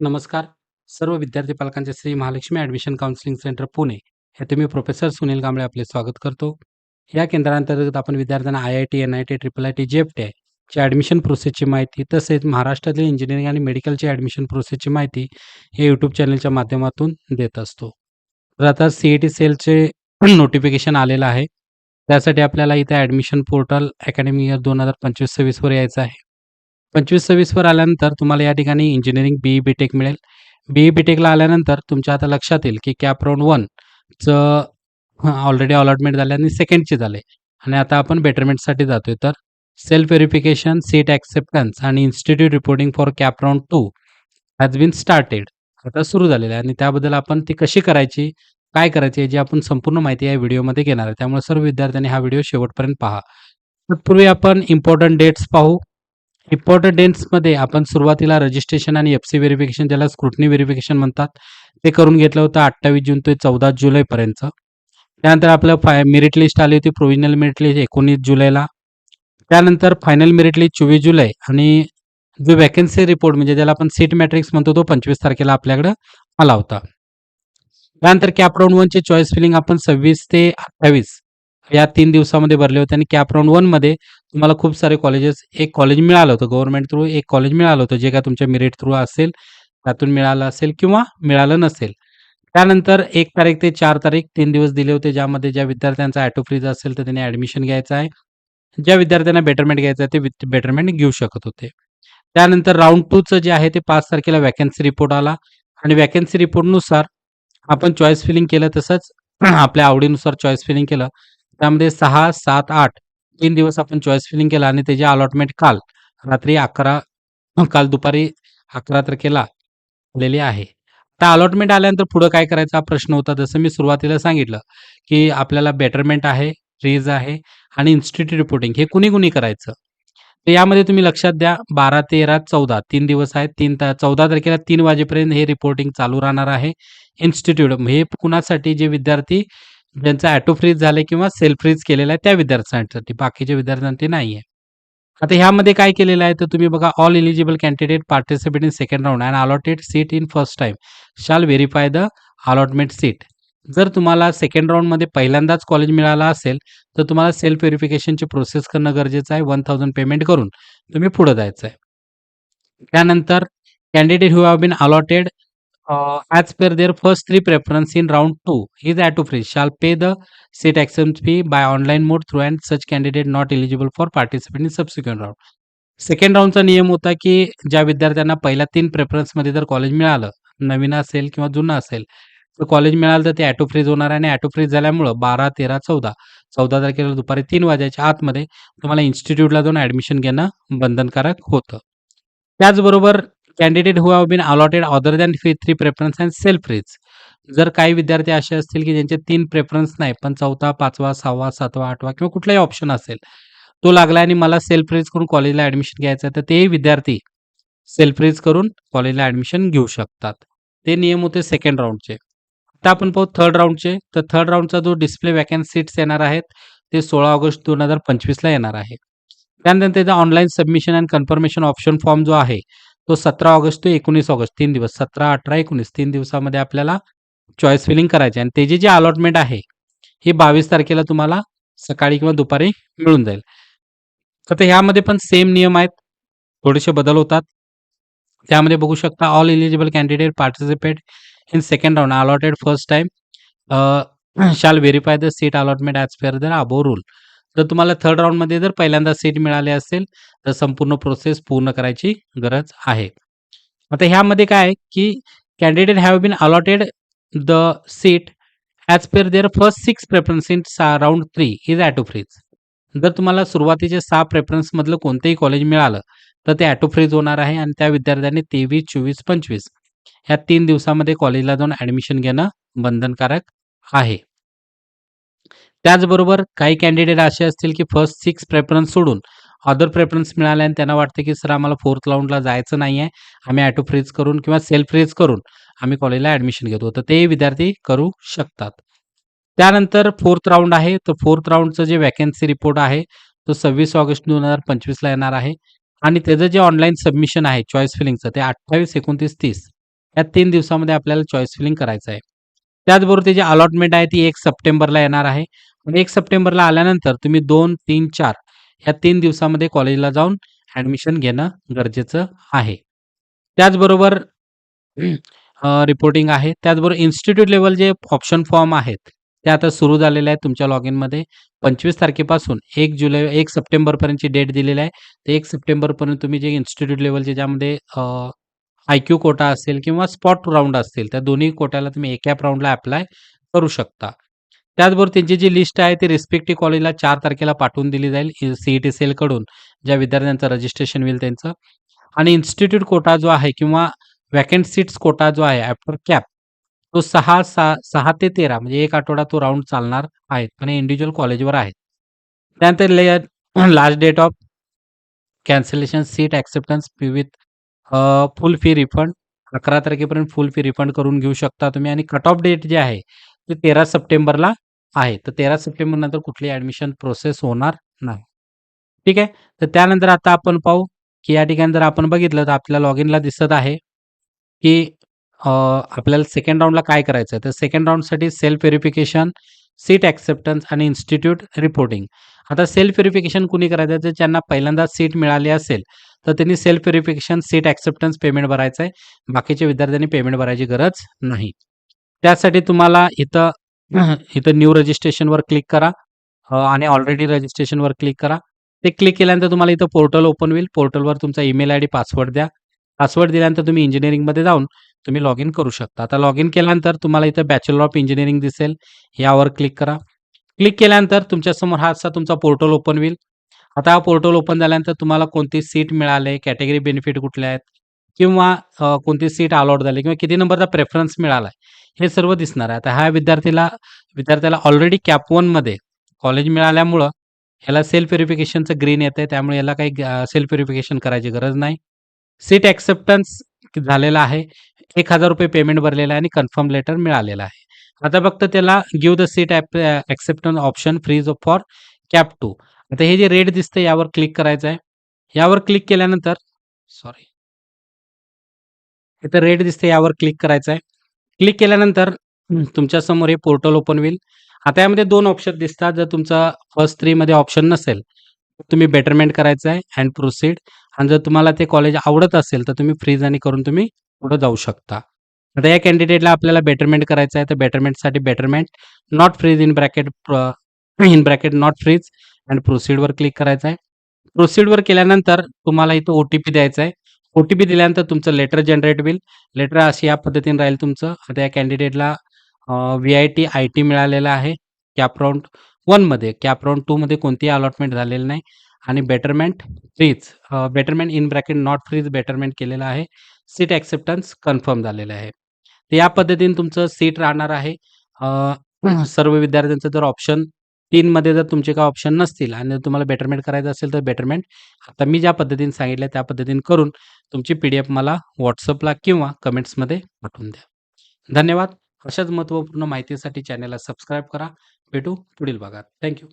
नमस्कार. सर्व विद्यार्थी पालकांचे Shri Mahalakshmi admission counselling centre Pune येथे मी प्रोफेसर सुनील कांबळे आपले स्वागत करतो. या केंद्रांतर्गत आपण विद्यार्थ्यांना आय-आय-टी, एन-आय-टी, ट्रिपल-आय-टी, जेएफटी ची ॲडमिशन प्रोसेसची माहिती तसेच महाराष्ट्रातील इंजिनिअरिंग आणि मेडिकलची ॲडमिशन प्रोसेसची माहिती या यूट्यूब चॅनलच्या माध्यमातून देत असतो. तर आता सी-ई-टी सेलचे नोटिफिकेशन आलेलं आहे. त्यासाठी आपल्याला इथे ॲडमिशन पोर्टल अकॅडमी इयर 2025-26 वर यायचं आहे. पंचवीस सव्वीसवर आल्यानंतर तुम्हाला या ठिकाणी इंजिनिअरिंग बी-ई, बी-टेक मिळेल. बी-ई, बी-टेकला आल्यानंतर तुमच्या आता लक्षात येईल की कॅप राउंड 1 चं ऑलरेडी अलॉटमेंट झाले आणि सेकंडचे झाले आणि आता आपण बेटरमेंटसाठी जातोय. तर सेल्फ व्हेरिफिकेशन, सीट ॲक्सेप्टन्स आणि institute reporting for CAP round 2 has been started. आता सुरू झालेलं आहे आणि त्याबद्दल आपण ती कशी करायची, काय करायची याची आपण संपूर्ण माहिती या व्हिडिओमध्ये घेणार आहे. त्यामुळे सर्व विद्यार्थ्यांनी हा व्हिडिओ शेवटपर्यंत पहा. तत्पूर्वी आपण इम्पॉर्टंट डेट्स पाहू. इम्पोर्टंट डेट्समध्ये आपण सुरुवातीला रजिस्ट्रेशन आणि एफ-सी व्हेरिफिकेशन ज्याला स्क्रुटनी व्हेरिफिकेशन म्हणतात, ते करून घेतलं होतं 28 जून ते 14 जुलैपर्यंत. त्यानंतर आपलं फाय मेरिट लिस्ट आली होती. प्रोव्हिजनल मेरिट लिस्ट 19 जुलैला. त्यानंतर फायनल मेरिट लिस्ट 24 जुलै आणि जो वॅकन्सी रिपोर्ट म्हणजे ज्याला आपण सीट मॅट्रिक्स म्हणतो तो 25 तारखेला आपल्याकडं आला होता. त्यानंतर कॅप राउंड 1 चॉईस फिलिंग आपण 26 ते 28 या तीन दिवसामध्ये भरले होते आणि कॅप राऊंड वनमध्ये तुम्हाला खूप सारे कॉलेजेस एक कॉलेज मिळालं होतं. गव्हर्नमेंट थ्रू एक कॉलेज मिळालं होतं. जे का तुमच्या मेरिट थ्रू असेल, त्यातून मिळालं असेल किंवा मिळालं नसेल. त्यानंतर एक तारीख ते चार तारीख तीन दिवस दिले होते. ज्यामध्ये ज्या विद्यार्थ्यांचा ऑटो फ्रीज असेल तर त्यांनी ॲडमिशन घ्यायचं आहे. ज्या विद्यार्थ्यांना बेटरमेंट घ्यायचं आहे ते बेटरमेंट घेऊ शकत होते. त्यानंतर राऊंड टूचं जे आहे ते पाच तारखेला वॅकन्सी रिपोर्ट आला आणि वॅकन्सी रिपोर्टनुसार आपण चॉईस फिलिंग केलं तसंच आपल्या आवडीनुसार चॉईस फिलिंग केलं. त्यामध्ये 6, 7, 8 3 दिवस आपण चॉईस फिलिंग केला आणि त्याची अलॉटमेंट काल रात्री 11 काल दुपारी 11 तारखेला आलेली आहे. आता अलॉटमेंट आल्यानंतर पुढं काय करायचा प्रश्न होता. जसं मी सुरुवातीला सांगितलं, की आपल्याला बेटरमेंट आहे, फ्रीज आहे आणि इन्स्टिट्यूट रिपोर्टिंग हे कुणी-कुणी करायचं. तर यामध्ये तुम्ही लक्षात द्या 12, 13, 14 3 दिवस आहेत. तीन चौदा तारखेला तीन वाजेपर्यंत हे रिपोर्टिंग चालू राहणार आहे. इन्स्टिट्यूट हे कुणासाठी जे विद्यार्थी ज्यांचं ऑटो फ्रीज झालंय किंवा सेल्फ फ्रीज केलेलं आहे त्या विद्यार्थ्यांसाठी. बाकीच्या विद्यार्थ्यांसाठी आहे आता ह्यामध्ये काय केलेलं आहे तर तुम्ही बघा all eligible candidate participate in second round and allotted seat in first time shall verify the allotment seat. जर तुम्हाला सेकंड राउंडमध्ये पहिल्यांदाच कॉलेज मिळाला असेल, तर तुम्हाला सेल्फ व्हेरिफिकेशनची प्रोसेस करणं गरजेचं आहे. 1000 पेमेंट करून तुम्ही पुढे जायचं आहे. त्यानंतर candidate who have been allotted uh, as per their first three preference in round 2 his auto freeze shall pay the seat accept fee by online mode through and such candidate not eligible for participate in subsequent round second राऊंडचा नियम होता, की ज्या विद्यार्थ्यांना पहिल्या तीन प्रेफरन्समध्ये जर college मिळालं, नवीन असेल किंवा जुनं असेल, तर कॉलेज मिळालं तर ते ॲटो फ्रीज होणार आणि ॲटो फ्रीज झाल्यामुळं 12, 13, 14 14 तारखेला दुपारी तीन वाजायच्या आतमध्ये तुम्हाला इन्स्टिट्यूटला जाऊन ॲडमिशन घेणं बंधनकारक होतं. त्याचबरोबर candidate who have been allotted other than three preference and self freeze. जर काही विद्यार्थी असे असतील, की ज्यांचे तीन प्रेफरन्स नाही, पण 4था, 5वा, 6वा, 7वा, 8वा किंवा कुठलाही ऑप्शन असेल, तो लागला आणि मला सेल्फ फ्रीज करून कॉलेजला ॲडमिशन घ्यायचं आहे, तर तेही विद्यार्थी सेल्फ फ्रीज करून कॉलेजला ॲडमिशन घेऊ शकतात. ते नियम होते सेकंड राऊंडचे आता आपण पाहू थर्ड राऊंडचे तर थर्ड राऊंडचा जो डिस्प्ले व्हॅकन्सी सीट्स येणार आहेत, ते 16 ऑगस्ट दोन हजार पंचवीसला येणार आहे. त्यानंतर त्याचा online submission and confirmation option form जो आहे, तो 17 ऑगस्ट ते 19 ऑगस्ट तीन दिवस 17, 18, 19 3 दिवसामध्ये आपल्याला चॉईस फिलिंग करायची आहे आणि त्याची जी अलॉटमेंट आहे, ही 22 तारखेला तुम्हाला सकाळी किंवा दुपारी मिळून जाईल. तर ह्यामध्ये पण सेम नियम आहेत. थोडेसे बदल होतात. त्यामध्ये बघू शकता all eligible candidate participate in second round allotted first time shall verify the seat allotment as per the above rule. जर तुम्हाला थर्ड राऊंडमध्ये जर पहिल्यांदा सीट मिळाली असेल, तर संपूर्ण प्रोसेस पूर्ण करायची गरज आहे. आता ह्यामध्ये काय आहे, की candidate have been allotted the seat as per their first six preference in round three is auto freeze. जर तुम्हाला सुरुवातीचे सहा प्रेफरन्समधलं कोणतंही कॉलेज मिळालं, तर ते ॲटो फ्रीज होणार आहे आणि त्या विद्यार्थ्यांनी 23, 24, 25 ह्या तीन दिवसामध्ये कॉलेजला जाऊन ॲडमिशन घेणं बंधनकारक आहे. त्याचबरोबर काही कॅन्डिडेट असे असतील, की फर्स्ट सिक्स प्रेफरन्स सोडून अदर प्रेफरन्स मिळाले आणि त्यांना वाटते, की सर आम्हाला फोर्थ राऊंडला जायचं नाही आहे आम्ही ॲटो फ्रीज करून किंवा सेल्फ फ्रीज करून आम्ही कॉलेजला ॲडमिशन घेतो. तर ते विद्यार्थी करू शकतात. त्यानंतर फोर्थ राऊंड आहे. तर फोर्थ राऊंडचं जे वॅकन्सी रिपोर्ट आहे, तो 26 ऑगस्ट 2025 ला येणार आहे आणि त्याचं जे ऑनलाईन सबमिशन आहे चॉईस फिलिंगचं ते 28, 29, 30 या तीन दिवसामध्ये आपल्याला चॉईस फिलिंग करायचं आहे. त्याचबरोबर त्याची अलॉटमेंट आहे ती एक सप्टेंबरला येणार आहे. म्हणजे एक सप्टेंबरला आल्यानंतर तुम्ही 2, 3, 4 या तीन दिवसामध्ये कॉलेजला जाऊन ॲडमिशन घेणं गरजेचं आहे. त्याचबरोबर रिपोर्टिंग आहे. त्याचबरोबर इन्स्टिट्यूट लेवल जे ऑप्शन फॉर्म आहेत, ते आता सुरू झालेले आहेत तुमच्या लॉग इनमध्ये पंचवीस तारखेपासून एक जुलै एक सप्टेंबरपर्यंतची डेट दिलेली आहे. ते एक सप्टेंबरपर्यंत तुम्ही जे इन्स्टिट्यूट लेवलचे ज्यामध्ये आयक्यू आय-क्यू कोटा असेल किंवा स्पॉट राऊंड असतील, त्या दोन्ही कोट्याला तुम्ही एका राऊंडला अप्लाय करू शकता. त्याचबरोबर त्यांची जी लिस्ट आहे ती रिस्पेक्टिव्ह कॉलेजला चार तारखेला पाठवून दिली जाईल सीईटी सेलकडून ज्या विद्यार्थ्यांचं रजिस्ट्रेशन होईल त्यांचं. आणि इन्स्टिट्यूट कोटा जो आहे किंवा व्हॅकंट सीट्स कोटा जो आहे आफ्टर कॅप तो सहा सहा सहा ते 13 म्हणजे एक आठवडा तो राऊंड चालणार आहे आणि इंडिव्हिज्युअल कॉलेजवर आहे. त्यानंतर last date of cancellation seat acceptance with uh, full fee refund 11 तारखेपर्यंत फुल फी रिफंड करून घेऊ शकता तुम्ही आणि कट ऑफ डेट जे आहे ते 13 सप्टेंबरला आहे. तर 13 सप्टेंबर नंतर कुठली ॲडमिशन प्रोसेस होणार नाही. ठीक आहे. तर त्यानंतर आता आपण पाहू, की या ठिकाणी जर आपण बघितलं तर आपल्या लॉग इनला दिसत आहे, की अ, आपल्याला सेकंड राउंडला काय करायचं आहे. तर सेकंड राउंडसाठी सेल्फ व्हेरिफिकेशन, सीट ॲक्सेप्टन्स आणि इन्स्टिट्यूट रिपोर्टिंग. आता सेल्फ व्हेरिफिकेशन कुणी करायचं आहे, तर ज्यांना पहिल्यांदाच सीट मिळाली असेल, तर त्यांनी self verification, seat acceptance payment भरायचं आहे. बाकीच्या विद्यार्थ्यांनी पेमेंट भरायची गरज नाही. त्यासाठी तुम्हाला इथं इथं न्यू रजिस्ट्रेशनवर क्लिक करा आणि ऑलरेडी रजिस्ट्रेशनवर क्लिक करा. ते क्लिक केल्यानंतर तुम्हाला इथं पोर्टल ओपन होईल. पोर्टलवर तुमचा ईमेल आयडी, पासवर्ड द्या. पासवर्ड दिल्यानंतर तुम्ही इंजिनिअरिंगमध्ये जाऊन तुम्ही लॉग इन करू शकता. आता लॉग इन केल्यानंतर तुम्हाला इथं बॅचलर ऑफ इंजिनिअरिंग दिसेल. यावर क्लिक करा. क्लिक केल्यानंतर तुमच्यासमोर हा असा तुमचा पोर्टल ओपन होईल. आता हा पोर्टल ओपन झाल्यानंतर तुम्हाला कोणती सीट मिळाले कॅटेगरी बेनिफिट कुठले आहेत किंवा अ, कोणती सीट अलॉट झाली किंवा किती नंबरचा प्रेफरन्स मिळाला आहे हे सर्व दिसणार आहे. आता ह्या विद्यार्थीला विद्यार्थ्याला ऑलरेडी कॅप 1 मध्ये कॉलेज मिळाल्यामुळं ह्याला सेल्फ व्हेरिफिकेशनचं ग्रीन येतंय. त्यामुळे याला काही सेल्फ व्हेरिफिकेशन करायची गरज नाही. सीट ॲक्सेप्टन्स झालेला आहे. ₹1000 पेमेंट भरलेलं आहे आणि कन्फर्म लेटर मिळालेला आहे. आता फक्त त्याला give the seat app acceptance option freeze for CAP two आता हे जे रेड दिसतंय यावर क्लिक करायचं आहे. यावर क्लिक केल्यानंतर सॉरी. इथं रेड दिसतंय यावर क्लिक करायचं आहे. क्लिक केल्यानंतर तुमच्यासमोर हे पोर्टल ओपन होईल. आता यामध्ये दोन ऑप्शन दिसतात. जर तुमचा फर्स्ट 3 मध्ये ऑप्शन नसेल, तुम्ही बेटरमेंट करायचं आहे अँड प्रोसीड आणि जर तुम्हाला ते कॉलेज आवडत असेल, तर तुम्ही फ्रीज आणि करून तुम्ही पुढे जाऊ शकता. आता या कॅन्डिडेटला आपल्याला बेटरमेंट करायचं आहे. तर बेटरमेंटसाठी betterment not freeze in bracket in bracket not freeze and प्रोसीडवर click करायचं आहे. प्रोसीडवर केल्यानंतर तुम्हाला इथं ओ-टी-पी द्यायचा आहे. ओ-टी-पी दिल्यानंतर तुमचं लेटर जनरेट होईल. लेटर अशी या पद्धतीने राहील तुमचं. आता या कॅन्डिडेटला व्ही-आय-टी, आय-टी मिळालेला आहे. कॅप राऊंड वनमध्ये कॅप राउंड 2 मध्ये कोणतीही अलॉटमेंट झालेली नाही आणि betterment freeze betterment in bracket not freeze betterment केलेलं आहे. सीट ॲक्सेप्टन्स कन्फर्म झालेलं आहे. तर या पद्धतीने तुमचं सीट राहणार आहे. सर्व विद्यार्थ्यांचं जर ऑप्शन तीनमध्ये जर तुमचे काही ऑप्शन नसतील आणि जर तुम्हाला बेटरमेंट करायचं असेल, तर बेटरमेंट आता मी ज्या पद्धतीने सांगितलं त्या पद्धतीने करून तुमची पी-डी-एफ मला व्हॉट्सअपला किंवा कमेंट्समध्ये पाठवून द्या. धन्यवाद. अशाच महत्त्वपूर्ण माहितीसाठी चॅनलला सबस्क्राईब करा. भेटू पुढील भागात. थँक्यू